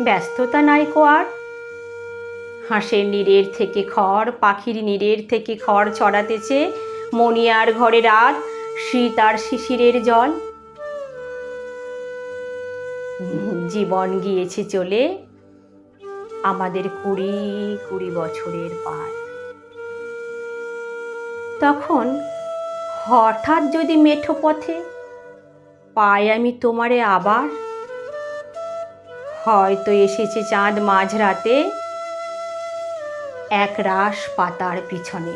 ব্যস্ততা নাই কো আর? হাঁসের নীড়ের থেকে খড়, পাখির নীড়ের থেকে খড় ছড়াতেছে মনিয়ার ঘরে রাত, শীত আর শিশিরের জল। জীবন গিয়েছে চলে আমাদের কুড়ি কুড়ি বছরের পার। তখন হঠাৎ যদি মেঠো পথে পাই আমি তোমারে আবার? হয়তো এসেছে চাঁদ মাঝরাতে এক রাস পাতার পিছনে।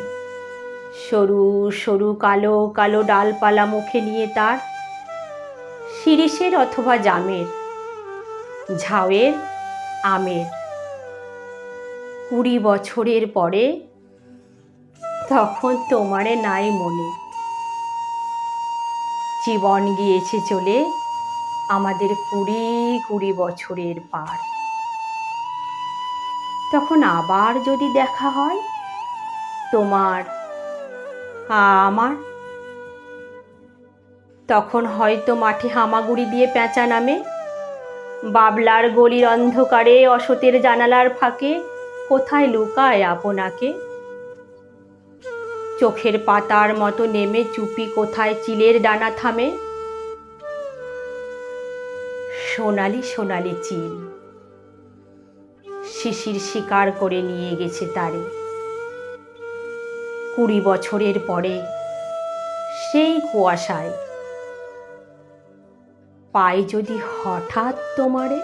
সরু সরু, কালো কালো ডালপালা মুখে নিয়ে তার শিরিষের অথবা জামের, ঝাউয়ের আমের। কুড়ি বছরের পরে তখন তোমারে নাই মনে। জীবন গিয়েছে চলে আমাদের কুড়ি কুড়ি বছরের পার। তখন আবার যদি দেখা হয়, তোমার, আমার, তখন হয়তো মাঠে হামাগুড়ি দিয়ে পেঁচা নামে, বাবলার গলির অন্ধকারে অসতের জানালার ফাঁকে কোথায় লুকায় আপনাকে? চোখের পাতার মতো নেমে চুপি কোথায় চিলের ডানা থামে? সোনালি সোনালি চিল। শিশির শিকার করে নিয়ে গেছে তারে। কুড়ি বছরের পরে সেই কুয়াশায়। পাই যদি হঠাৎ তোমারে